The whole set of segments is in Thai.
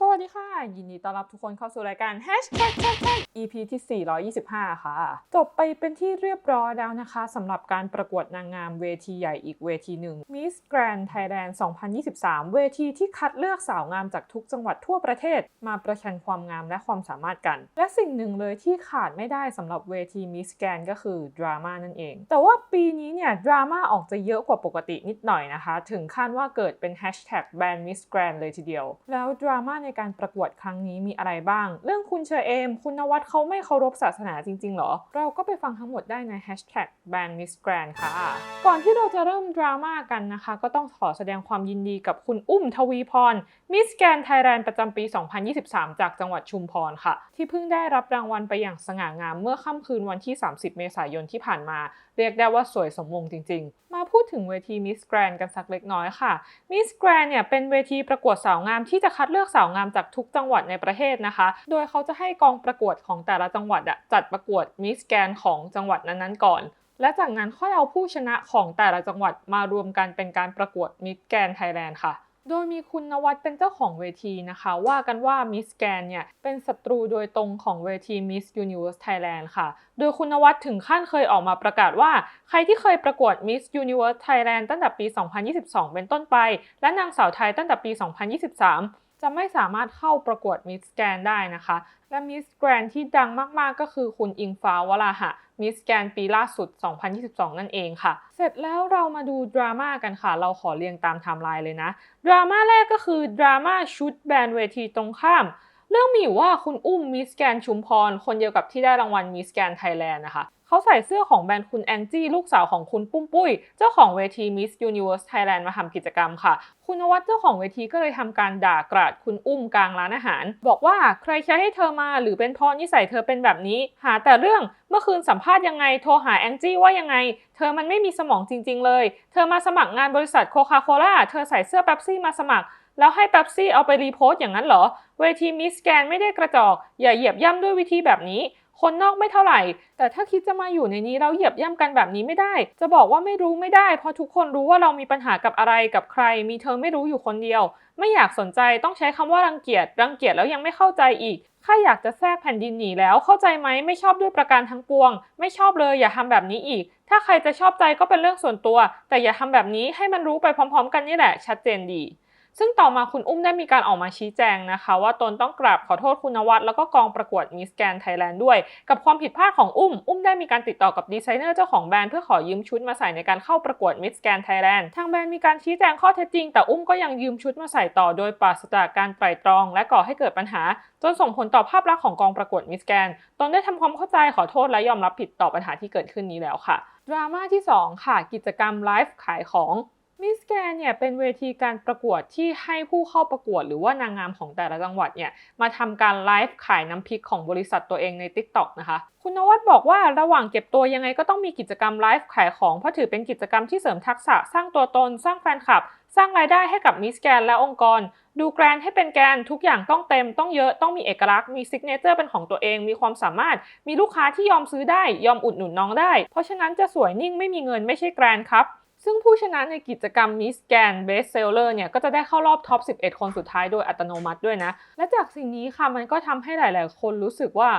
สวัสดีค่ะ ยินดีต้อนรับทุกคนเข้าสู่รายการ Hashtag Hashtag EP ที่ 425 ค่ะ จบไปเป็นที่เรียบร้อยแล้วนะคะสำหรับการประกวดนางงามเวทีใหญ่อีกเวทีหนึ่ง Miss Grand Thailand 2023 เวทีที่คัดเลือกสาวงามจากทุกจังหวัดทั่วประเทศ มาประชันความงามและความสามารถกัน และสิ่งหนึ่งเลยที่ขาดไม่ได้สำหรับเวที Miss Grand ก็คือดราม่านั่นเอง แต่ว่าปีนี้เนี่ยดราม่าออกจะเยอะกว่าปกตินิดหน่อยนะคะ ถึงขั้นว่าเกิดเป็น Hashtag Ban Miss Grand เลยทีเดียว แล้วดราม่าในการประกวดครั้งนี้มีอะไรบ้าง เรื่องคุณเชอเอม คุณนวัดเขาไม่เคารพศาสนาจริง ๆ หรอ เราก็ไปฟังทั้งหมดได้ใน Hashtag Ban Miss Grand ค่ะ ก่อนที่เราจะเริ่มดราม่ากันนะคะ ก็ต้องขอแสดงความยินดีกับคุณอุ้มทวีพรมิสแกรนไทยแลนด์ประจำปี 2023 จากจังหวัดชุมพรค่ะ ที่เพิ่งได้รับรางวัลไปอย่างสง่างามเมื่อค่ำคืนวันที่ 30 เมษายนที่ผ่านมา เรียกได้ว่าสวยสมมงจริง ๆ มาพูดถึงเวทีมิสแกรนกันสักเล็กน้อยค่ะมิสแกรนเนี่ยเป็นเวทีประกวดสาวงามที่จะคัดเลือกสาวงามจากทุกจังหวัดในประเทศนะคะ โดยเขาจะให้กองประกวดของแต่ละจังหวัดอะจัดประกวดมิสแกนของจังหวัดนั้นๆก่อน และจากนั้นค่อยเอาผู้ชนะของแต่ละจังหวัดมารวมกันเป็นการประกวดมิสแกนไทยแลนด์ค่ะ โดยมีคุณนวัดเป็นเจ้าของเวทีนะคะ ว่ากันว่ามิสแกนเนี่ยเป็นศัตรูโดยตรงของเวที Miss Universe Thailand ค่ะ โดยคุณนวัดถึงขั้นเคยออกมาประกาศว่า ใครที่เคยประกวด Miss Universe Thailand ตั้งแต่ปี 2022 เป็นต้นไป และนางสาวไทยตั้งแต่ปี 2023 จะไม่สามารถเข้าประกวดมิสแกรนได้นะคะ และมิสแกรนที่ดังมากๆก็คือคุณอิงฟ้าวราหะมิสแกรนปีล่าสุด 2022 นั่นเองค่ะ เสร็จแล้วเรามาดูดราม่ากันค่ะ เราขอเรียงตามไทม์ไลน์เลยนะ ดราม่าแรกก็คือดราม่าชุดแบรนด์เวทีตรงข้าม เรื่องมีอยู่ว่าคุณอุ้มมิสแกนชุมพร คนเดียวกับที่ได้รางวัลมิสแกนไทยแลนด์นะคะเขาใส่เสื้อของแบรนด์คุณแองจี้ลูกสาวของคุณปุ้มปุ้ย เจ้าของเวที Miss Universe Thailand มาทำกิจกรรมค่ะ คุณนวัดเจ้าของเวทีก็เลยทำการด่ากราดคุณอุ้มกลางร้านอาหาร บอกว่าใครใช้ให้เธอมาหรือเป็นพรนิสัยเธอเป็นแบบนี้ หาแต่เรื่องเมื่อคืนสัมภาษณ์ยังไงโทรหาแองจี้ว่ายังไง เธอมันไม่มีสมองจริง ๆ เลย เธอมาสมัครงานบริษัทโคคาโคล่าเธอใส่เสื้อเป๊ปซี่มาสมัคร แล้วให้เป๊ปซี่เอาไปรีโพสต์อย่างนั้นเหรอ เวทีมิสแกนไม่ได้กระจอก อย่าเหยียบย่ำด้วยวิธีแบบนี้ คนนอกไม่เท่าไหร่ แต่ถ้าคิดจะมาอยู่ในนี้เราเหยียบย่ำกันแบบนี้ไม่ได้ จะบอกว่าไม่รู้ไม่ได้ เพราะทุกคนรู้ว่าเรามีปัญหากับอะไรกับใคร มีเธอไม่รู้อยู่คนเดียว ไม่อยากสนใจต้องใช้คำว่ารังเกียจ รังเกียจแล้วยังไม่เข้าใจอีกข้าอยากจะแทรกแผ่นดินหนีแล้วเข้าใจไหมไม่ชอบด้วยประการทั้งปวง ไม่ชอบเลยอย่าทำแบบนี้อีก ถ้าใครจะชอบใจก็เป็นเรื่องส่วนตัว แต่อย่าทำแบบนี้ให้มันรู้ไปพร้อม ๆ กันนี่แหละ ชัดเจนดี ซึ่งต่อมาคุณอุ้มได้มีการออกมาชี้แจงนะคะ ว่าตนต้องกราบขอโทษคุณนวัดแล้วก็กองประกวดมิสแกนไทยแลนด์ด้วย กับความผิดพลาดของอุ้ม อุ้มได้มีการติดต่อกับดีไซเนอร์เจ้าของแบรนด์เพื่อขอยืมชุดมาใส่ในการเข้าประกวดมิสแกนไทยแลนด์ทางแบรนด์มีการชี้แจงข้อเท็จจริง แต่อุ้มก็ยังยืมชุดมาใส่ต่อโดยปราศจากการไตร่ตรอง และก่อให้เกิดปัญหา จนส่งผลต่อภาพลักษณ์ของกองประกวดมิสแกนตนได้ทำความเข้าใจขอโทษและยอมรับผิดต่อปัญหาที่เกิดขึ้นนี้แล้วค่ะดราม่าที่สองค่ะ กิจกรรมไลฟ์ขายของ มิสแกนเนี่ยเป็นเวทีการประกวดที่ให้ผู้เข้าประกวด หรือว่านางงามของแต่ละจังหวัดเนี่ยมาทำการไลฟ์ขายน้ำพริกของบริษัทตัวเองใน TikTok นะคะ คุณนวัดบอกว่าระหว่างเก็บตัวยังไงก็ต้องมีกิจกรรมไลฟ์ขายของ เพราะถือเป็นกิจกรรมที่เสริมทักษะสร้างตัวตน สร้างแฟนคลับ สร้างรายได้ให้กับมิสแกนและองค์กร ดูแกรนให้เป็นแกนทุกอย่างต้องเต็ม ต้องเยอะต้องมีเอกลักษณ์มีซิกเนเจอร์เป็นของตัวเอง มีความสามารถ มีลูกค้าที่ยอมซื้อได้ ยอมอุดหนุนน้องได้ เพราะฉะนั้นจะสวยนิ่งไม่มีเงินไม่ใช่แกรนครับ ซึ่งผู้ชนะในกิจกรรมมิสแกนเบสเซลเลอร์เนี่ยก็จะได้เข้ารอบท็อป 11 คนสุดท้ายโดยอัตโนมัติด้วยนะ และจากสิ่งนี้ค่ะมันก็ทำให้หลาย ๆ คนรู้สึกว่า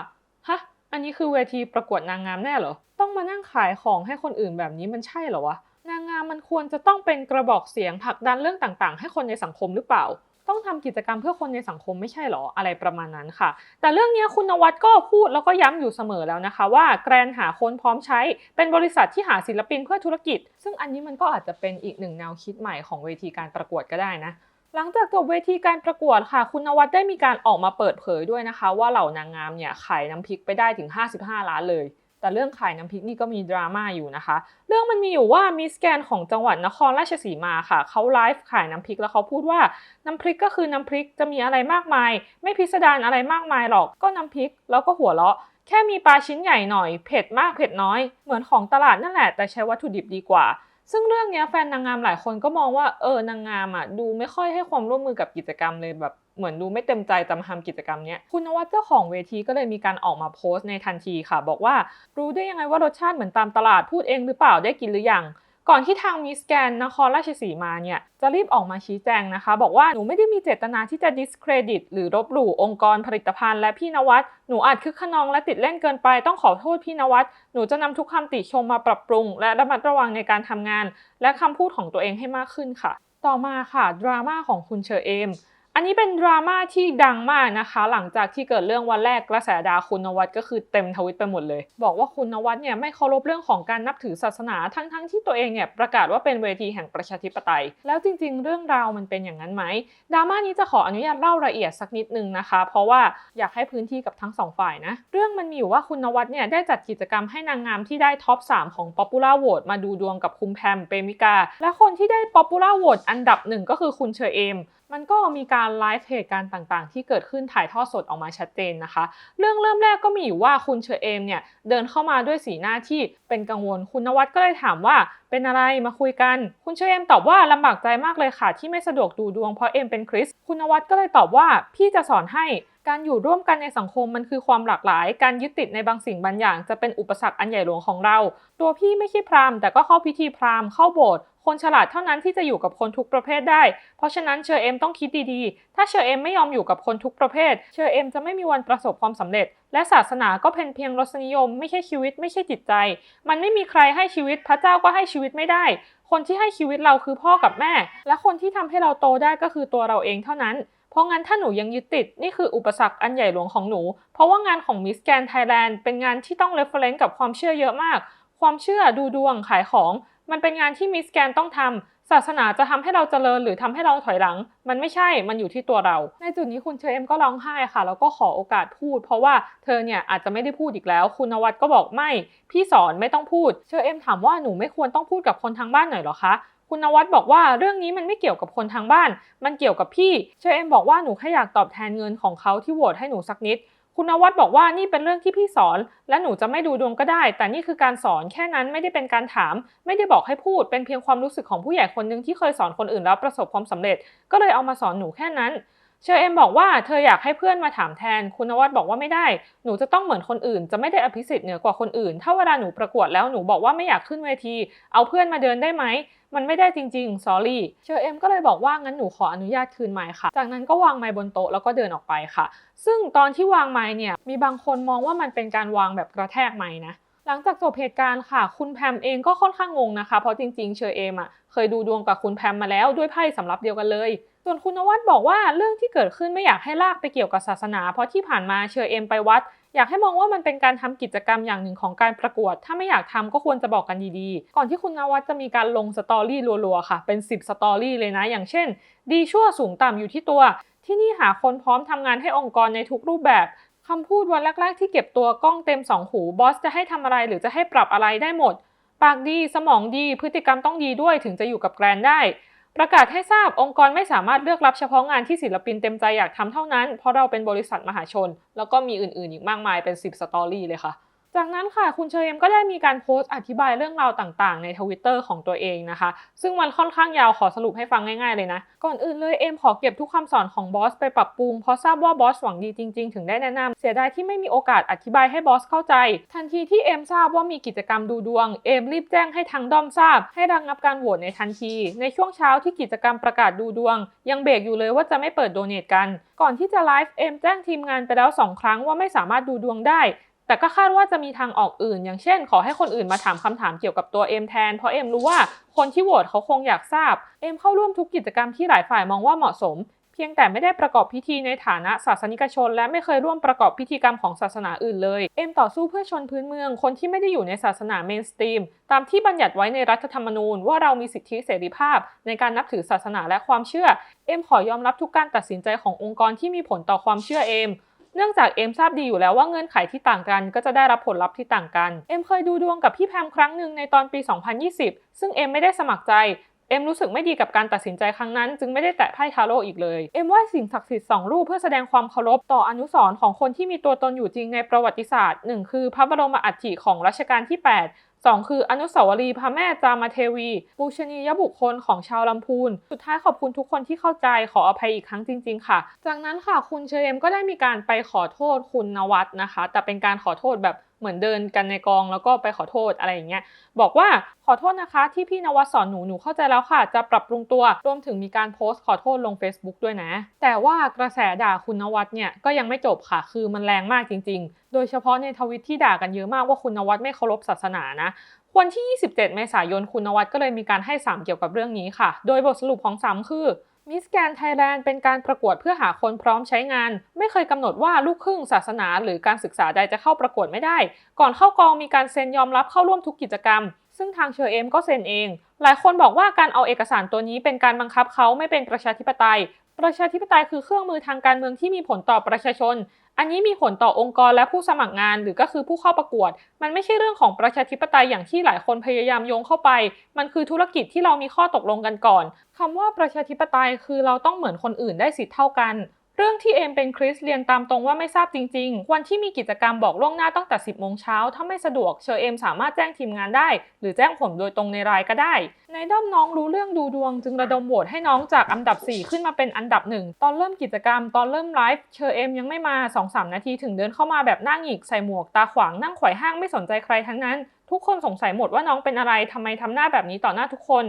ฮะ อันนี้คือเวทีประกวดนางงามแน่เหรอ ต้องมานั่งขายของให้คนอื่นแบบนี้มันใช่เหรอวะ นางงามมันควรจะต้องเป็นกระบอกเสียงผลักดันเรื่องต่าง ๆ ให้คนในสังคมหรือเปล่า ต้องทำกิจกรรมเพื่อคนในสังคมไม่ใช่เหรออะไรประมาณนั้นค่ะ แต่เรื่องนี้คุณนวัดก็พูดแล้วก็ย้ำอยู่เสมอแล้วนะคะ ว่าแกรนหาคนพร้อมใช้เป็นบริษัทที่หาศิลปินเพื่อธุรกิจ ซึ่งอันนี้มันก็อาจจะเป็นอีกหนึ่งแนวคิดใหม่ของเวทีการประกวดก็ได้นะหลังจากจบเวทีการประกวดค่ะ คุณนวัดได้มีการออกมาเปิดเผยด้วยนะคะ ว่าเหล่านางงามเนี่ยขายน้ำพริกไปได้ถึง 55 ล้านเลย แต่เรื่องขายน้ำพริกนี่ก็มีดราม่าอยู่นะคะ เรื่องมันมีอยู่ว่ามิสแกนของจังหวัดนครราชสีมาค่ะ เขาไลฟ์ขายน้ำพริกแล้วเขาพูดว่าน้ำพริกก็คือน้ำพริกจะมีอะไรมากมาย ไม่พิสดารอะไรมากมายหรอก ก็น้ำพริกแล้วก็หัวเราะ แค่มีปลาชิ้นใหญ่หน่อย เผ็ดมากเผ็ดน้อย เหมือนของตลาดนั่นแหละ แต่ใช้วัตถุดิบดีกว่า ซึ่งเรื่องเนี้ยแฟนนางงามหลายคนก็มองว่าเออนางงามอะดูไม่ค่อยให้ความร่วมมือกับกิจกรรมเลยแบบ เหมือนดูไม่เต็มใจจะมาทำกิจกรรมเนี้ยคุณนวัดเจ้าของเวทีก็เลยมีการออกมาโพสต์ในทันทีค่ะ บอกว่ารู้ได้ยังไงว่ารสชาติเหมือนตามตลาดพูดเองหรือเปล่าได้กินหรือยังก่อนที่ทางมิสแกนนครราชสีมาเนี่ยจะรีบออกมาชี้แจงนะคะ บอกว่าหนูไม่ได้มีเจตนาที่จะ discredit หรือลบหลู่องค์กรผลิตภัณฑ์และพี่นวัดหนูอาจคึกขนองและติดเล่นเกินไปต้องขอโทษพี่นวัดหนูจะนำทุกคำติชมมาปรับปรุง และระมัดระวังในการทำงาน และคำพูดของตัวเองให้มากขึ้นค่ะ ต่อมาค่ะดราม่าของคุณเชอเอม อันนี้เป็นดราม่าที่ดังมากนะคะ หลังจากที่เกิดเรื่องวันแรกกระแสดาคุณนวัดก็คือเต็มทวิตไปหมดเลย บอกว่าคุณนวัดเนี่ยไม่เคารพเรื่องของการนับถือศาสนาทั้งๆทที่ตัวเองเนี่ยประกาศว่าเป็นเวทีแห่งประชาธิปไตย แล้วจริง ๆ เรื่องราวมันเป็นอย่างนั้นไหมดราม่านี้จะขออนุญาตเล่าละเอียดสักนิดนึงนะคะ เพราะว่าอยากให้พื้นที่กับทั้งสองฝ่ายนะเรื่องมันมีอยู่ว่าคุณนวัดเนี่ยได้จัดกิจกรรมให้นางงามที่ได้ท็อป3 ของ Popular Vote มาดูดวงกับคุณแพมเปมิกา และคนที่ได้ Popular Vote อันดับหนึ่งก็คือคุณเชอเอมมันก็มีการไลฟ์เหตุการณ์ต่างๆ ที่เกิดขึ้นถ่ายทอดสดออกมาชัดเจนนะคะ เรื่องเริ่มแรกก็มีอยู่ว่าคุณเชอเอมเนี่ยเดินเข้ามาด้วยสีหน้าที่เป็นกังวล คุณนวัดก็เลยถามว่าเป็นอะไรมาคุยกัน คุณเชอเอมตอบว่าลำบากใจมากเลยค่ะ ที่ไม่สะดวกดูดวงเพราะเอมเป็นคริส คุณนวัดก็เลยตอบว่าพี่จะสอนให้การอยู่ร่วมกันในสังคมมันคือความหลากหลาย การยึดติดในบางสิ่งบางอย่าง จะเป็นอุปสรรคอันใหญ่หลวงของเรา ตัวพี่ไม่ใช่พราหมณ์แต่ก็เข้าพิธีพราหมณ์เข้าโบสถ์ คนฉลาดเท่านั้นที่จะอยู่กับคนทุกประเภทได้ เพราะฉะนั้นเชอเอมต้องคิดดีๆ ถ้าเชอเอมไม่ยอมอยู่กับคนทุกประเภท เชอเอมจะไม่มีวันประสบความสำเร็จ และศาสนาก็เป็นเพียงรสนิยม ไม่ใช่ชีวิตไม่ใช่จิตใจ มันไม่มีใครให้ชีวิตพระเจ้าก็ให้ชีวิตไม่ได้ คนที่ให้ชีวิตเราคือพ่อกับแม่ และคนที่ทำให้เราโตได้ก็คือตัวเราเองเท่านั้นเพราะงั้นถ้าหนูยังยึดติด นี่คืออุปสรรคอันใหญ่หลวงของหนู เพราะว่างานของ Miss Grand Thailand เป็นงานที่ต้อง reference กับความเชื่อเยอะมาก ความเชื่อดูดวงขายของ มันเป็นงานที่ Miss Grand ต้องทำศาสนาจะทำให้เราเจริญหรือทำให้เราถอยหลัง มันไม่ใช่ มันอยู่ที่ตัวเรา ในจุดนี้คุณเชอเอ็มก็ร้องไห้ค่ะ แล้วก็ขอโอกาสพูด เพราะว่าเธอเนี่ยอาจจะไม่ได้พูดอีกแล้ว คุณนวัดก็บอกไม่ พี่สอนไม่ต้องพูด เชอเอ็มถามว่าหนูไม่ควรต้องพูดกับคนทางบ้านหน่อยหรอคะคุณนวัดบอกว่าเรื่องนี้มันไม่เกี่ยวกับคนทางบ้าน มันเกี่ยวกับพี่ เชอเอ็มบอกว่าหนูแค่อยากตอบแทนเงินของเขาที่โหวตให้หนูสักนิด คุณนวัดบอกว่านี่เป็นเรื่องที่พี่สอน และหนูจะไม่ดูดวงก็ได้ แต่นี่คือการสอนแค่นั้นไม่ได้เป็นการถาม ไม่ได้บอกให้พูด เป็นเพียงความรู้สึกของผู้ใหญ่คนหนึ่งที่เคยสอนคนอื่นแล้วประสบความสำเร็จ ก็เลยเอามาสอนหนูแค่นั้น เชอเอมบอกว่าเธออยากให้เพื่อนมาถามแทน คุณนวัดบอกว่าไม่ได้ หนูจะต้องเหมือนคนอื่น จะไม่ได้อภิสิทธิ์เหนือกว่าคนอื่น ถ้าเวลาหนูประกวดแล้วหนูบอกว่าไม่อยากขึ้นเวที เอาเพื่อนมาเดินได้ไหม มันไม่ได้จริงๆ sorry เชอเอมก็เลยบอกว่างั้นหนูขออนุญาตคืนไมค์ค่ะ จากนั้นก็วางไมค์บนโต๊ะแล้วก็เดินออกไปค่ะ ซึ่งตอนที่วางไมค์เนี่ย มีบางคนมองว่ามันเป็นการวางแบบกระแทกไมค์นะหลังจากจบเหตุการณ์ค่ะ คุณแพมเองก็ค่อนข้างงงนะคะ เพราะจริงๆ เชอเอมอะเคยดูดวงกับคุณแพมมาแล้วด้วยไพ่สำรับเดียวกันเลย ส่วนคุณนวัดบอกว่าเรื่องที่เกิดขึ้นไม่อยากให้ลากไปเกี่ยวกับศาสนา เพราะที่ผ่านมาเชอเอ็มไปวัด อยากให้มองว่ามันเป็นการทำกิจกรรมอย่างหนึ่งของการประกวด ถ้าไม่อยากทำก็ควรจะบอกกันดีๆ ก่อนที่คุณนวัดจะมีการลงสตอรี่รัวๆค่ะ เป็น 10 สตอรี่เลยนะ อย่างเช่น ดีชั่วสูงต่ำอยู่ที่ตัว ที่นี่หาคนพร้อมทำงานให้องค์กรในทุกรูปแบบคำพูดวันแรกๆที่เก็บตัวกล้องเต็มสองหูบอสจะให้ทำอะไรหรือจะให้ปรับอะไรได้หมด ปากดีสมองดีพฤติกรรมต้องดีด้วยถึงจะอยู่กับแกรนได้ ประกาศให้ทราบองค์กรไม่สามารถเลือกรับเฉพาะงานที่ศิลปินเต็มใจอยากทำเท่านั้น เพราะเราเป็นบริษัทมหาชน แล้วก็มีอื่นๆ อีกมากมายเป็น 10 สตอรี่เลยค่ะ จากนั้นค่ะคุณเชอเอมก็ได้มีการโพสต์อธิบายเรื่องราวต่างๆ ในทวิตเตอร์ของตัวเองนะคะ ซึ่งมันค่อนข้างยาวขอสรุปให้ฟังง่ายๆเลยนะ ก่อนอื่นเลยเอมขอเก็บทุกคำสอนของบอสไปปรับปรุง เพราะทราบว่าบอสหวังดีจริง ๆ ถึงได้แนะนำเสียดายที่ไม่มีโอกาสอธิบายให้บอสเข้าใจ ทันทีที่เอมทราบว่ามีกิจกรรมดูดวงเอมรีบแจ้งให้ทางด้อมทราบ ให้ระงงับการโหวตในทันที ในช่วงเช้าที่กิจกรรมประกาศดูดวง ยังเบรกอยู่เลยว่าจะไม่เปิดโดเนทกัน ก่อนที่จะไลฟ์เอมแจ้งทีมงานไปแล้วสองครั้งว่าไม่สามารถดูดวงได้ แต่ก็คาดว่าจะมีทางออกอื่น อย่างเช่น ขอให้คนอื่นมาถามคำถามเกี่ยวกับตัวเอมแทน เพราะเอมรู้ว่าคนที่โหวตเขาคงอยากทราบ เอมเข้าร่วมทุกกิจกรรมที่หลายฝ่ายมองว่าเหมาะสม เพียงแต่ไม่ได้ประกอบพิธีในฐานะศาสนิกชน และไม่เคยร่วมประกอบพิธีกรรมของศาสนาอื่นเลย เอมต่อสู้เพื่อชนพื้นเมือง คนที่ไม่ได้อยู่ในศาสนาเมนสตรีม ตามที่บัญญัติไว้ในรัฐธรรมนูญ ว่าเรามีสิทธิเสรีภาพ ในการนับถือศาสนาและความเชื่อ เอมขอยอมรับทุกการตัดสินใจขององค์กรที่มีผลต่อความเชื่อเอม เนื่องจากเอ็มทราบดีอยู่แล้วว่าเงื่อนไขที่ต่างกัน ก็จะได้รับผลลัพธ์ที่ต่างกัน เอ็มเคยดูดวงกับพี่แพมครั้งหนึ่งในตอนปี 2020 ซึ่งเอ็มไม่ได้สมัครใจเอ็มรู้สึกไม่ดีกับการตัดสินใจครั้งนั้น จึงไม่ได้แตะไพ่ทาโร่อีกเลย เอ็มไหว้สิ่งศักดิ์สิทธิ์สองรูปเพื่อแสดงความเคารพต่ออนุสรณ์ของคนที่มีตัวตนอยู่จริงในประวัติศาสตร์หนึ่งคือพระบรมอัฐิของรัชกาลที่ 8 2 คืออนุสาวรีย์พระแม่จามเทวีบูชนียบุคคลของชาวลำพูน สุดท้ายขอบคุณทุกคนที่เข้าใจขออภัยอีกครั้งจริง ๆ ค่ะ จากนั้นค่ะคุณเชอเอมก็ได้มีการไปขอโทษคุณนวัดนะคะ แต่เป็นการขอโทษแบบ เหมือนเดินกันในกองแล้วก็ไปขอโทษอะไรอย่างเงี้ยบอกว่าขอโทษนะคะ ที่พี่นวัดสอนหนูหนูเข้าใจแล้วค่ะ จะปรับปรุงตัวรวมถึงมีการโพสต์ขอโทษลง Facebook ด้วยนะ แต่ว่ากระแสด่าคุณนวัดเนี่ยก็ยังไม่จบค่ะ คือมันแรงมากจริง ๆ โดยเฉพาะในทวิตที่ด่ากันเยอะมากว่าคุณนวัดไม่เคารพศาสนานะวันที่ 27 เมษายน คุณนวัดก็เลยมีการให้สามเกี่ยวกับเรื่องนี้ค่ะ โดยบทสรุปของสามคือ มิสแกนไทยแลนด์เป็นการประกวดเพื่อหาคนพร้อมใช้งาน ไม่เคยกำหนดว่าลูกครึ่งศาสนา หรือการศึกษาใดจะเข้าประกวดไม่ได้ ก่อนเข้ากองมีการเซ็นยอมรับเข้าร่วมทุกกิจกรรม ซึ่งทางเชอเอมก็เซ็นเอง หลายคนบอกว่าการเอาเอกสารตัวนี้เป็นการบังคับเขาไม่เป็นประชาธิปไตย ประชาธิปไตยคือเครื่องมือทางการเมืองที่มีผลต่อประชาชน อันนี้มีผลต่อองค์กรและผู้สมัครงานหรือก็คือผู้เข้าประกวด มันไม่ใช่เรื่องของประชาธิปไตยอย่างที่หลายคนพยายามโยงเข้าไป มันคือธุรกิจที่เรามีข้อตกลงกันก่อนคำว่าประชาธิปไตยคือเราต้องเหมือนคนอื่นได้สิทธิ์เท่ากัน เรื่องที่เอมเป็นคริสเรียนตามตรงว่าไม่ทราบจริง ๆ วันที่มีกิจกรรมบอกล่วงหน้าตั้งแต่ 10 โมงเช้า ถ้าไม่สะดวกเชอเอมสามารถแจ้งทีมงานได้ หรือแจ้งผมโดยตรงในไลน์ก็ได้ ในด้อมน้องรู้เรื่องดูดวง จึงระดมโหวตให้น้องจากอันดับ 4 ขึ้นมาเป็นอันดับ1ตอนเริ่มกิจกรรม ตอนเริ่มไลฟ์เชอเอมยังไม่มา 2-3 นาทีถึงเดินเข้ามาแบบหน้าหงิกใส่หมวกตาขวางนั่งไขว่ห้างไม่สนใจใครทั้งนั้น ทุกคนสงสัยหมดว่าน้องเป็นอะไรทำไมทำหน้าแบบนี้ต่อหน้าทุกคน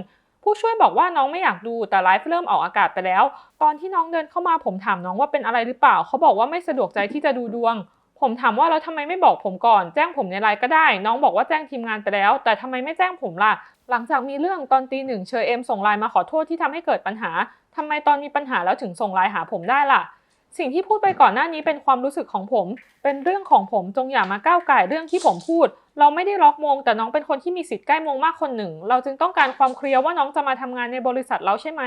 ผู้ช่วยบอกว่าน้องไม่อยากดูแต่ไลฟ์เริ่มออกอากาศไปแล้ว ตอนที่น้องเดินเข้ามาผมถามน้องว่าเป็นอะไรหรือเปล่า เขาบอกว่าไม่สะดวกใจที่จะดูดวง ผมถามว่าแล้วทำไมไม่บอกผมก่อน แจ้งผมในไลน์ก็ได้ น้องบอกว่าแจ้งทีมงานไปแล้ว แต่ทำไมไม่แจ้งผมล่ะ หลังจากมีเรื่องตอนตีหนึ่งเชอเอ็มส่งไลน์มาขอโทษที่ทำให้เกิดปัญหาทำไมตอนมีปัญหาแล้วถึงส่งไลน์หาผมได้ล่ะสิ่งที่พูดไปก่อนหน้านี้เป็นความรู้สึกของผม เป็นเรื่องของผมจงอย่ามาก้าวไก่เรื่องที่ผมพูด เราไม่ได้ล็อกมงแต่น้องเป็นคนที่มีสิทธิ์ใกล้มงมากคนหนึ่ง เราจึงต้องการความเคลียร์ว่าน้องจะมาทำงานในบริษัทเราใช่ไหม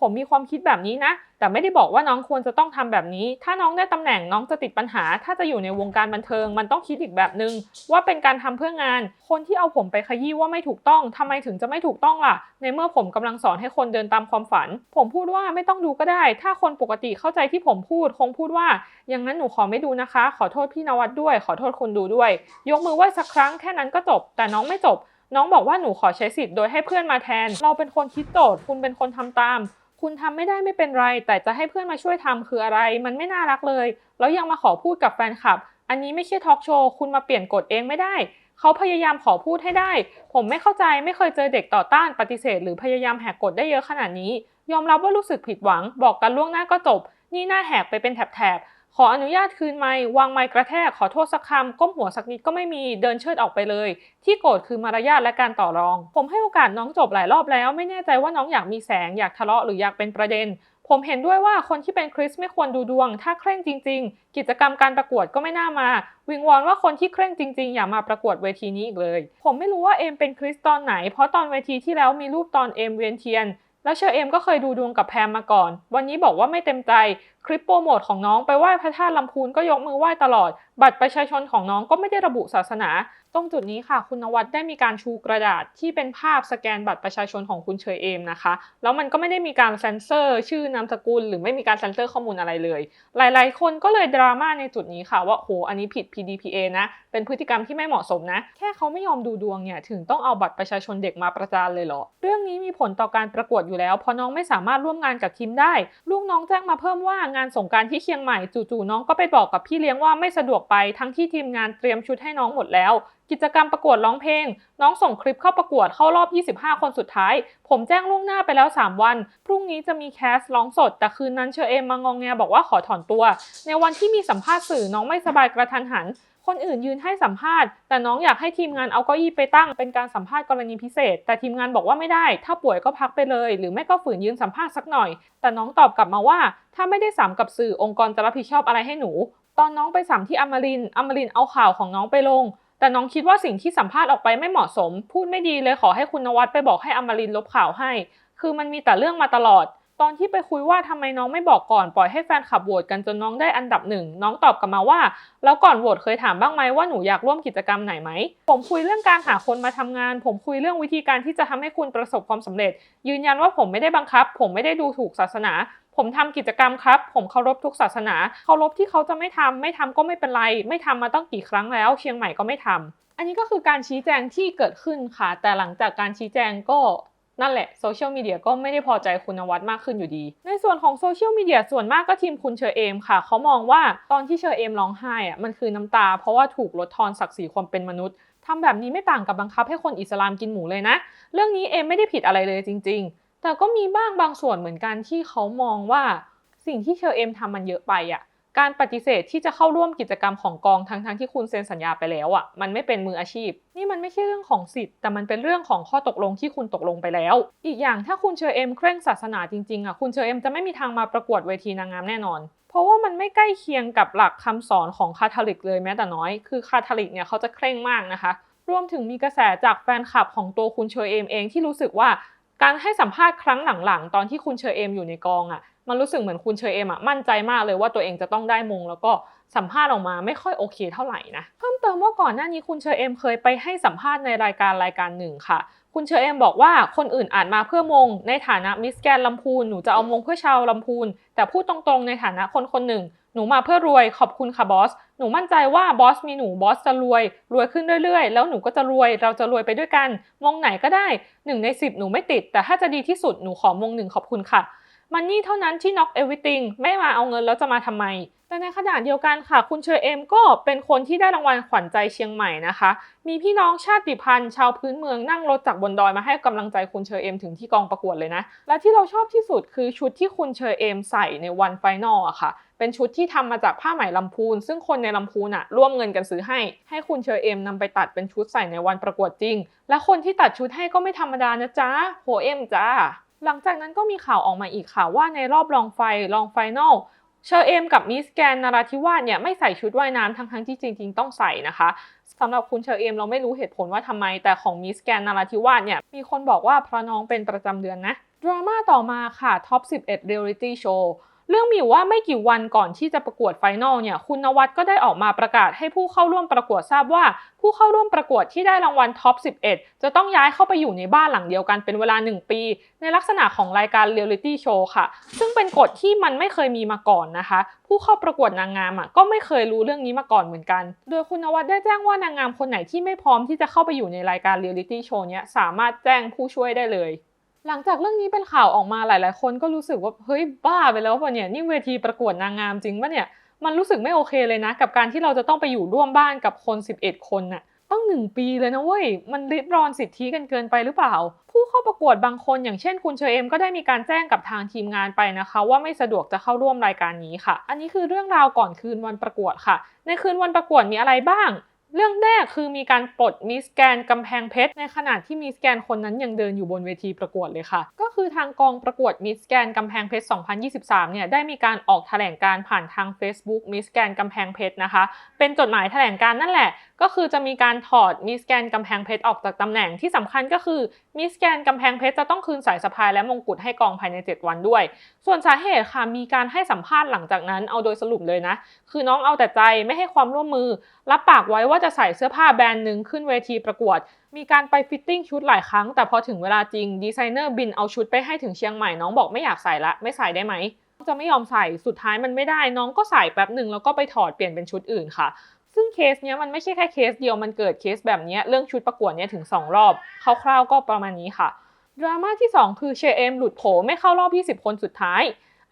ผมมีความคิดแบบนี้นะ แต่ไม่ได้บอกว่าน้องควรจะต้องทำแบบนี้ ถ้าน้องได้ตำแหน่งน้องจะติดปัญหา ถ้าจะอยู่ในวงการบันเทิง มันต้องคิดอีกแบบหนึงว่าเป็นการทำเพื่องาน คนที่เอาผมไปขยี้ว่าไม่ถูกต้องทำไมถึงจะไม่ถูกต้องล่ะ ในเมื่อผมกำลังสอนให้คนเดินตามความฝัน ผมพูดว่าไม่ต้องดูก็ได้ ถ้าคนปกติเข้าใจที่ผมพูดคงพูดว่าอย่างนั้นหนูขอไม่ดูนะคะ ขอโทษพี่นวัดด้วย ขอโทษคนดูด้วย ยกมือไหว้สักครั้งแค่นั้นก็จบ แต่น้องไม่จบ น้องบอกว่าหนูขอใช้สิทธิ์โดยให้เพื่อนมาแทน เราเป็นคนคิดโจทย์ คุณเป็นคนทำตาม คุณทำไม่ได้ไม่เป็นไร แต่จะให้เพื่อนมาช่วยทำคืออะไร มันไม่น่ารักเลย แล้วยังมาขอพูดกับแฟนคลับ อันนี้ไม่ใช่ทอล์กโชว์คุณมาเปลี่ยนกฎเองไม่ได้เขาพยายามขอพูดให้ได้ ผมไม่เข้าใจไม่เคยเจอเด็กต่อต้านปฏิเสธ หรือพยายามแหกกฎได้เยอะขนาดนี้ ยอมรับว่ารู้สึกผิดหวัง บอกกันล่วงหน้าก็จบ นี่หน้าแหกไปเป็นแถบ ขออนุญาตคืนไม้วางไม้กระแทกขอโทษสักคำก้มหัวสักนิดก็ไม่มีเดินเชิดออกไปเลย ที่โกรธคือมารยาทและการต่อรอง ผมให้โอกาสน้องจบหลายรอบแล้ว ไม่แน่ใจว่าน้องอยากมีแสงอยากทะเลาะหรืออยากเป็นประเด็น ผมเห็นด้วยว่าคนที่เป็นคริสไม่ควรดูดวง ถ้าเคร่งจริง ๆ กิจกรรมการประกวดก็ไม่น่ามา วิงวอนว่าคนที่เคร่งจริง ๆ อย่ามาประกวดเวทีนี้อีกเลย ผมไม่รู้ว่าเอมเป็นคริสตอนไหน เพราะตอนเวทีที่แล้วมีรูปตอนเอมเวียนเทียนแล้วเชอเอมก็เคยดูดวงกับแพมมาก่อน วันนี้บอกว่าไม่เต็มใจ คลิปโปรโมทของน้องไปไหว้พระธาตุลำพูนก็ยกมือไหว้ตลอด บัตรประชาชนของน้องก็ไม่ได้ระบุศาสนา ตรงจุดนี้ค่ะ คุณนวัดได้มีการชูกระดาษที่เป็นภาพสแกนบัตรประชาชนของคุณเชอเอมนะคะ แล้วมันก็ไม่ได้มีการเซ็นเซอร์ ชื่อนามสกุล หรือไม่มีการเซ็นเซอร์ข้อมูลอะไรเลย หลาย ๆ คนก็เลยดราม่าในจุดนี้ค่ะว่าโหอันนี้ผิด PDPA นะเป็นพฤติกรรมที่ไม่เหมาะสมนะ แค่เขาไม่ยอมดูดวงเนี่ยถึงต้องเอาบัตรประชาชนเด็กมาประจานเลยเหรอเรื่องนี้มีผลต่อการประกวดอยู่แล้วเพราะน้องไม่สามารถร่วมงานกับทีมได้ ลูกน้องแจ้งมาเพิ่มว่างานสงการที่เชียงใหม่จู่ๆน้องก็ไปบอกกับพี่เลี้ยงว่าไม่สะดวกไปทั้งที่ทีมงานเตรียมชุดให้น้องหมดแล้ว กิจกรรมประกวดร้องเพลง น้องส่งคลิปเข้าประกวดเข้ารอบ 25 คนสุดท้าย ผมแจ้งล่วงหน้าไปแล้ว 3 วัน พรุ่งนี้จะมีแคสร้องสด แต่คืนนั้นเชอเอมมางองแงบอกว่าขอถอนตัว ในวันที่มีสัมภาษณ์สื่อน้องไม่สบายกระทันหัน คนอื่นยืนให้สัมภาษณ์ แต่น้องอยากให้ทีมงานเอาเก้าอี้ไปตั้งเป็นการสัมภาษณ์กรณีพิเศษ แต่ทีมงานบอกว่าไม่ได้ ถ้าป่วยก็พักไปเลย หรือไม่ก็ฝืนยืนสัมภาษณ์สักหน่อย แต่น้องตอบกลับมาว่า ถ้าไม่ได้สัมกับสื่อองค์กรจะรับผิดชอบอะไรให้หนู ตอนน้องไปสัมที่อมรินอมรินเอาข่าวของน้องไปลง แต่น้องคิดว่าสิ่งที่สัมภาษณ์ออกไปไม่เหมาะสม พูดไม่ดีเลยขอให้คุณนวัดไปบอกให้อมรินลบข่าวให้ คือมันมีแต่เรื่องมาตลอด ตอนที่ไปคุยว่าทำไมน้องไม่บอกก่อนปล่อยให้แฟนคลับโหวตกันจนน้องได้อันดับหนึ่งน้องตอบกลับมาว่า แล้วก่อนโหวตเคยถามบ้างไหมว่าหนูอยากร่วมกิจกรรมไหนไหม ผมคุยเรื่องการหาคนมาทำงาน ผมคุยเรื่องวิธีการที่จะทำให้คุณประสบความสำเร็จ ยืนยันว่าผมไม่ได้บังคับ ผมไม่ได้ดูถูกศาสนา ผมทำกิจกรรมครับ ผมเคารพทุกศาสนาเคารพที่เขาจะไม่ทำไม่ทำก็ไม่เป็นไร ไม่ทำมาตั้งกี่ครั้งแล้ว เชียงใหม่ก็ไม่ทำอันนี้ก็คือการชี้แจงที่เกิดขึ้นค่ะ แต่หลังจากการชี้แจงก็ นั่นแหละโซเชียลมีเดียก็ไม่ได้พอใจคุณนวัดมากขึ้นอยู่ดี ในส่วนของโซเชียลมีเดียส่วนมากก็ทีมคุณเชอเอมค่ะ เขามองว่าตอนที่เชอเอมร้องไห้อะมันคือน้ำตา เพราะว่าถูกลดทอนศักดิ์ศรีความเป็นมนุษย์ทำแบบนี้ไม่ต่างกับบังคับให้คนอิสลามกินหมูเลยนะ เรื่องนี้เอมไม่ได้ผิดอะไรเลยจริง ๆ แต่ก็มีบ้างบางส่วนเหมือนกันที่เขามองว่าสิ่งที่เชอเอมทำมันเยอะไปอะ การปฏิเสธที่จะเข้าร่วมกิจกรรมของกองทั้งๆที่คุณเซ็นสัญญาไปแล้วอะมันไม่เป็นมืออาชีพ นี่มันไม่ใช่เรื่องของสิทธิ์ แต่มันเป็นเรื่องของข้อตกลงที่คุณตกลงไปแล้ว อีกอย่างถ้าคุณเชอเอมเคร่งศาสนาจริงๆอะคุณเชอเอมจะไม่มีทางมาประกวดเวทีนางงามแน่นอน เพราะว่ามันไม่ใกล้เคียงกับหลักคำสอนของคาทอลิกเลยแม้แต่น้อย คือคาทอลิกเนี่ยเขาจะเคร่งมากนะคะรวมถึงมีกระแสจากแฟนคลับของตัวคุณเชอเอมเองที่รู้สึกว่า การให้สัมภาษณ์ครั้งหลังๆ ตอนที่คุณเชอเอมอยู่ในกองอะ มันรู้สึกเหมือนคุณเชอเอมอะมั่นใจมากเลยว่าตัวเองจะต้องได้มง แล้วก็สัมภาษณ์ออกมาไม่ค่อยโอเคเท่าไหร่นะเพิ่มเติมว่าก่อนหน้านี้คุณเชอเอมเคยไปให้สัมภาษณ์ในรายการรายการหนึ่งค่ะ คุณเชอเอมบอกว่าคนอื่นอาจมาเพื่อมง ในฐานะมิสแกนลำพูนหนูจะเอามงเพื่อชาวลำพูนแต่พูดตรงๆในฐานะคนคนหนึ่ง หนูมาเพื่อรวยขอบคุณค่ะบอส หนูมั่นใจว่าบอสมีหนูบอสจะรวย รวยขึ้นเรื่อยๆ แล้วหนูก็จะรวย เราจะรวยไปด้วยกันมงไหนก็ได้หนึ่งในสิบหนูไม่ติด แต่ถ้าจะดีที่สุดหนูขอมงหนึ่งขอบคุณค่ะ มันนี่เท่านั้นที่ knock everything ไม่มาเอาเงินแล้วจะมาทำไม แต่ในขณะเดียวกันค่ะ คุณเชอเอมก็เป็นคนที่ได้รางวัลขวัญใจเชียงใหม่นะคะ มีพี่น้องชาติพันธุ์ชาวพื้นเมืองนั่งรถจากบนดอยมาให้กำลังใจคุณเชอเอมถึงที่กองประกวดเลยนะ และที่เราชอบที่สุดคือชุดที่คุณเชอเอมใส่ในวันไฟนอลอะค่ะเป็นชุดที่ทำมาจากผ้าไหมลำพูน ซึ่งคนในลำพูนอะร่วมเงินกันซื้อให้ ให้คุณเชอเอมนำไปตัดเป็นชุดใส่ในวันประกวดจริง และคนที่ตัดชุดให้ก็ไม่ธรรมดานะจ๊ะโฮเอมจ้า หลังจากนั้นก็มีข่าวออกมาอีกค่ะว่าในรอบรองไฟรองไฟนอลเชอเอมกับมิสแกนนาราธิวาสเนี่ยไม่ใส่ชุดว่ายน้ำทั้งทั้งที่จริง ๆ ต้องใส่นะคะสำหรับคุณเชอเอมเราไม่รู้เหตุผลว่าทำไม แต่ของมิสแกนนาราธิวาสเนี่ยมีคนบอกว่าเพราะน้องเป็นประจำเดือนนะดราม่าต่อมาค่ะท็อป11 Reality Show เรื่องมีว่าไม่กี่วันก่อนที่จะประกวดไฟนอลเนี่ยคุณนวัดก็ได้ออกมาประกาศให้ผู้เข้าร่วมประกวดทราบว่า ผู้เข้าร่วมประกวดที่ได้รางวัลท็อป 11 จะต้องย้ายเข้าไปอยู่ในบ้านหลังเดียวกันเป็นเวลา 1 ปี ในลักษณะของรายการเรียลลิตี้โชว์ค่ะ ซึ่งเป็นกฎที่มันไม่เคยมีมาก่อนนะคะ ผู้เข้าประกวดนางงามอะก็ไม่เคยรู้เรื่องนี้มาก่อนเหมือนกัน โดยคุณนวัดได้แจ้งว่านางงามคนไหนที่ไม่พร้อมที่จะเข้าไปอยู่ในรายการเรียลลิตี้โชว์เนี้ยสามารถแจ้งผู้ช่วยได้เลย หลังจากเรื่องนี้เป็นข่าวออกมาหลาย ๆ คนก็รู้สึกว่าเฮ้ยบ้าไปแล้วป่ะเนี่ยนี่เวทีประกวดนางงามจริงป่ะเนี่ยมันรู้สึกไม่โอเคเลยนะ กับการที่เราจะต้องไปอยู่ร่วมบ้านกับคน 11 คนน่ะต้องหนึ่งปีเลยนะเว้ยมันริดรอนสิทธิกันเกินไปหรือเปล่า ผู้เข้าประกวดบางคนอย่างเช่นคุณเชอเอมก็ได้มีการแจ้งกับทางทีมงานไปนะคะ ว่าไม่สะดวกจะเข้าร่วมรายการนี้ค่ะ อันนี้คือเรื่องราวก่อนคืนวันประกวดค่ะ ในคืนวันประกวดมีอะไรบ้าง เรื่องแรกคือมีการปลดมิสแกนกำแพงเพชรในขณะที่มิสแกนคนนั้นยังเดินอยู่บนเวทีประกวดเลยค่ะ ก็คือทางกองประกวดมิสแกนกำแพงเพชร 2023 เนี่ยได้มีการออกแถลงการผ่านทาง Facebook มิสแกนกำแพงเพชรนะคะ เป็นจดหมายแถลงการนั่นแหละก็คือจะมีการถอดมิสแกนกำแพงเพชรออกจากตำแหน่งที่สำคัญก็คือมิสแกนกำแพงเพชรจะต้องคืนสายสะพายและมงกุฎให้กองภายใน 7 วันด้วย ส่วนสาเหตุค่ะมีการให้สัมภาษณ์หลังจากนั้นเอาโดยสรุปเลยนะ คือน้องเอาแต่ใจไม่ให้ความร่วมมือ รับปากไว้ว่าจะใส่เสื้อผ้าแบรนด์หนึ่งขึ้นเวทีประกวด มีการไปฟิตติ้งชุดหลายครั้ง แต่พอถึงเวลาจริงดีไซเนอร์บินเอาชุดไปให้ถึงเชียงใหม่น้องบอกไม่อยากใส่ละไม่ใส่ได้ไหมจะไม่ยอมใส่ สุดท้ายมันไม่ได้ น้องก็ใส่แป๊บหนึ่งแล้วก็ไปถอดเปลี่ยนเป็นชุดอื่นค่ะ ซึ่งเคสเนี้ยมันไม่ใช่แค่เคสเดียวมันเกิดเคสแบบนี้เรื่องชุดประกวดเนี้ยถึง 2 รอบคร่าวๆก็ประมาณนี้ค่ะดราม่าที่ 2 คือเชอเอมหลุดโผไม่เข้ารอบ 20 คนสุดท้าย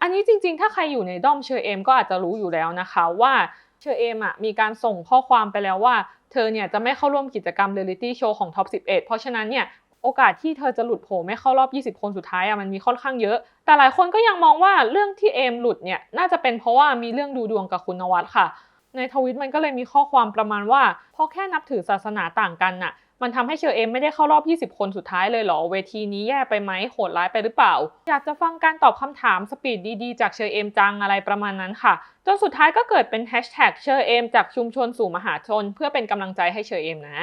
อันนี้จริงๆ ถ้าใครอยู่ในด้อมเชอเอมก็อาจจะรู้อยู่แล้วนะคะว่าเชอเอมอะมีการส่งข้อความไปแล้วว่า เธอเนี่ยจะไม่เข้าร่วมกิจกรรมเรียลิตี้โชว์ของท็อป 11 เพราะฉะนั้นเนี่ยโอกาสที่เธอจะหลุดโผไม่เข้ารอบ 20 คนสุดท้ายอะมันมีค่อนข้างเยอะ แต่หลายคนก็ยังมองว่าเรื่องที่เอมหลุดเนี่ยน่าจะเป็นเพราะว่ามีเรื่องดูดวงกับคุณนวัดค่ะ ในทวิตมันก็เลยมีข้อความประมาณว่าเพราะแค่นับถือศาสนาต่างกันน่ะ มันทำให้เชอเอมไม่ได้เข้ารอบ 20 คนสุดท้ายเลยเหรอ เวทีนี้แย่ไปไหมโหดร้ายไปหรือเปล่า อยากจะฟังการตอบคำถามสปีดดีๆ จากเชอเอมจังอะไรประมาณนั้นค่ะ จนสุดท้ายก็เกิดเป็นแฮชแท็กเชอเอมจากชุมชนสู่มหาชน เพื่อเป็นกำลังใจให้เชอเอมนะ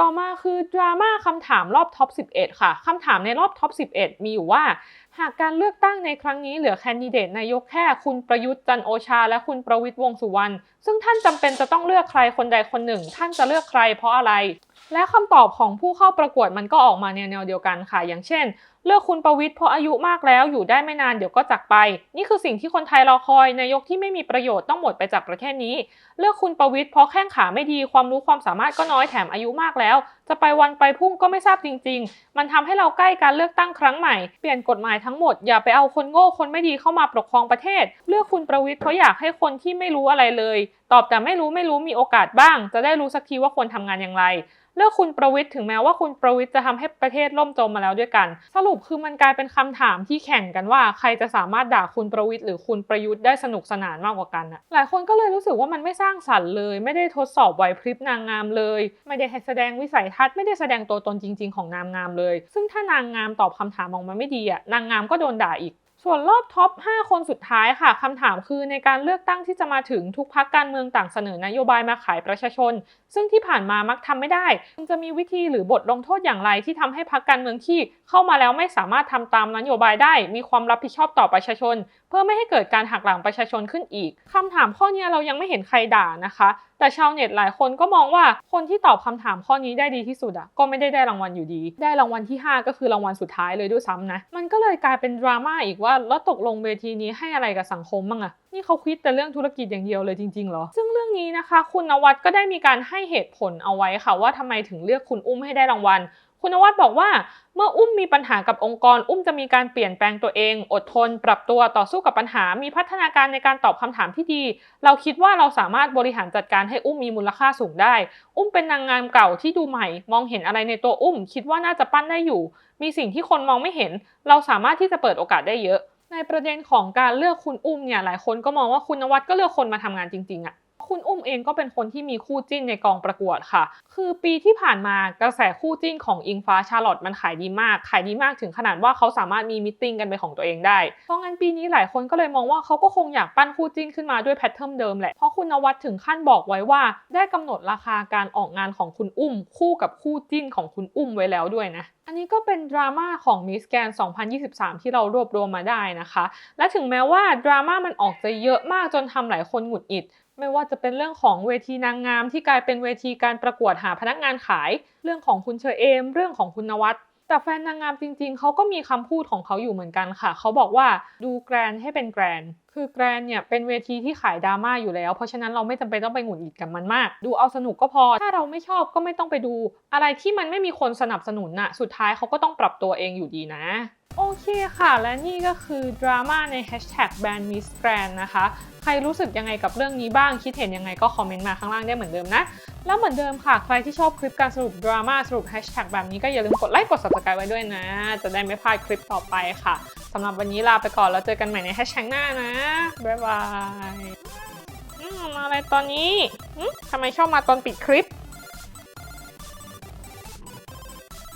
ต่อมาคือดราม่าคำถามรอบท็อป 11 ค่ะ คำถามในรอบท็อป 11 มีอยู่ว่า หากการเลือกตั้งในครั้งนี้เหลือแคนดิเดตนายกแค่คุณประยุทธ์จันโอชา และคุณประวิทย์วงสุวรรณ ซึ่งท่านจำเป็นจะต้องเลือกใครคนใดคนหนึ่ง ท่านจะเลือกใครเพราะอะไร และคำตอบของผู้เข้าประกวดมันก็ออกมาแนวเดียวกันค่ะ อย่างเช่น เลือกคุณประวิตรเพราะอายุมากแล้วอยู่ได้ไม่นานเดี๋ยวก็จากไป นี่คือสิ่งที่คนไทยรอคอยนายกที่ไม่มีประโยชน์ต้องหมดไปจากประเทศนี้ เลือกคุณประวิตรเพราะแข้งขาไม่ดีความรู้ความสามารถก็น้อยแถมอายุมากแล้วจะไปวันไปพุ่งก็ไม่ทราบจริง ๆ มันทำให้เราใกล้การเลือกตั้งครั้งใหม่ เปลี่ยนกฎหมายทั้งหมด อย่าไปเอาคนโง่คนไม่ดีเข้ามาปกครองประเทศ เลือกคุณประวิทย์เพราะอยากให้คนที่ไม่รู้อะไรเลย ตอบแต่ไม่รู้ไม่รู้มีโอกาสบ้าง จะได้รู้สักทีว่าควรทำงานอย่างไรเลือกคุณประวิทย์ถึงแม้ว่าคุณประวิทย์จะทำให้ประเทศล่มจมมาแล้วด้วยกัน สรุปคือมันกลายเป็นคำถามที่แข่งกันว่า ใครจะสามารถด่าคุณประวิทย์หรือคุณประยุทธ์ได้สนุกสนานมากกว่ากันอะหลายคนก็เลยรู้สึกว่ามันไม่สร้างสรรค์เลย ไม่ได้ทดสอบไหวพริบนางงามเลย ไม่ได้แสดงวิสัยทัศน์ไม่ได้แสดงตัวตนจริง ๆ ของนางงามเลย ซึ่งถ้านางงามตอบคำถามออกมาไม่ดีอะนางงามก็โดนด่าอีก ส่วนรอบท็อป 5 คนสุดท้ายค่ะคำถามคือในการเลือกตั้งที่จะมาถึงทุกพักการเมืองต่างเสนอนโยบายมาขายประชาชน ซึ่งที่ผ่านมามักทำไม่ได้คุณจะมีวิธีหรือบทลงโทษอย่างไรที่ทำให้พักการเมืองที่เข้ามาแล้วไม่สามารถทำตามนโยบายได้ มีความรับผิดชอบต่อประชาชน เพื่อไม่ให้เกิดการหักหลังประชาชนขึ้นอีกคำถามข้อนี้เรายังไม่เห็นใครด่านะคะ แต่ชาวเน็ตหลายคนก็มองว่าคนที่ตอบคำถามข้อนี้ได้ดีที่สุดอะก็ไม่ได้ได้รางวัลอยู่ดี ได้รางวัลที่ 5 ก็คือรางวัลสุดท้ายเลยด้วยซ้ำนะมันก็เลยกลายเป็นดราม่าอีกว่าแล้วตกลงเวทีนี้ให้อะไรกับสังคมบ้างอะนี่เขาคิดแต่เรื่องธุรกิจอย่างเดียวเลยจริงๆเหรอ ซึ่งเรื่องนี้นะคะ คุณนวัดก็ได้มีการให้เหตุผลเอาไว้ค่ะว่าทำไมถึงเลือกคุณอุ้มให้ได้รางวัล คุณนวัดบอกว่าเมื่ออุ้มมีปัญหากับองค์กร อุ้มจะมีการเปลี่ยนแปลงตัวเอง อดทน ปรับตัวต่อสู้กับปัญหา มีพัฒนาการในการตอบคำถามที่ดี เราคิดว่าเราสามารถบริหารจัดการให้อุ้มมีมูลค่าสูงได้ อุ้มเป็นนางงามเก่าที่ดูใหม่ มองเห็นอะไรในตัวอุ้ม คิดว่าน่าจะปั้นได้อยู่ มีสิ่งที่คนมองไม่เห็น เราสามารถที่จะเปิดโอกาสได้เยอะ ในประเด็นของการเลือกคุณอุ้มเนี่ยหลายคนก็มองว่าคุณนวัดก็เลือกคนมาทำงานจริงๆอะ คุณอุ้มเองก็เป็นคนที่มีคู่จิ้นในกองประกวดค่ะ คือปีที่ผ่านมากระแสคู่จิ้นของอิงฟ้าชาร์ลอตมันขายดีมาก ขายดีมากถึงขนาดว่าเขาสามารถมีมิทติ้งกันเป็นของตัวเองได้ เพราะงั้นปีนี้หลายคนก็เลยมองว่าเขาก็คงอยากปั้นคู่จิ้นขึ้นมาด้วยแพทเทิร์นเดิมแหละ เพราะคุณนวัดถึงขั้นบอกไว้ว่า ได้กำหนดราคาการออกงานของคุณอุ้ม คู่กับคู่จิ้นของคุณอุ้มไว้แล้วด้วยนะอันนี้ก็เป็นดราม่าของมิสแกน2023 ที่เรารวบรวมมาได้นะคะ และถึงแม้ว่าดราม่ามันออกจะเยอะมากจนทำหลายคนหงุดหงิด ไม่ว่าจะเป็นเรื่องของเวทีนางงามที่กลายเป็นเวทีการประกวดหาพนักงานขาย เรื่องของคุณเชอเอม เรื่องของคุณนวัด แต่แฟนนางงามจริงๆ เขาก็มีคำพูดของเขาอยู่เหมือนกันค่ะ เขาบอกว่าดูแกรนให้เป็นแกรน คือแกรนเนี่ยเป็นเวทีที่ขายดราม่าอยู่แล้ว เพราะฉะนั้นเราไม่จำเป็นต้องไปหงุดหงิดกับมันมาก ดูเอาสนุกก็พอ ถ้าเราไม่ชอบก็ไม่ต้องไปดู อะไรที่มันไม่มีคนสนับสนุนน่ะ สุดท้ายเขาก็ต้องปรับตัวเองอยู่ดีนะโอเคค่ะ และนี่ก็คือดราม่าใน Hashtag Ban Miss Grand นะคะ ใครรู้สึกยังไงกับเรื่องนี้บ้าง คิดเห็นยังไงก็คอมเมนต์มาข้างล่างได้เหมือนเดิมนะ แล้วเหมือนเดิมค่ะ ใครที่ชอบคลิปการสรุปดราม่าสรุปแฮชแท็กแบบนี้ก็อย่าลืมกดไลค์กด subscribe ไว้ด้วยนะ จะได้ไม่พลาดคลิปต่อไปค่ะสำหรับวันนี้ลาไปก่อนแล้วเจอกันใหม่ในแฮชแท็กหน้านะ บ๊ายบายอืมาอะไรตอนนี้ทำไมชอบมาตอนปิดคลิป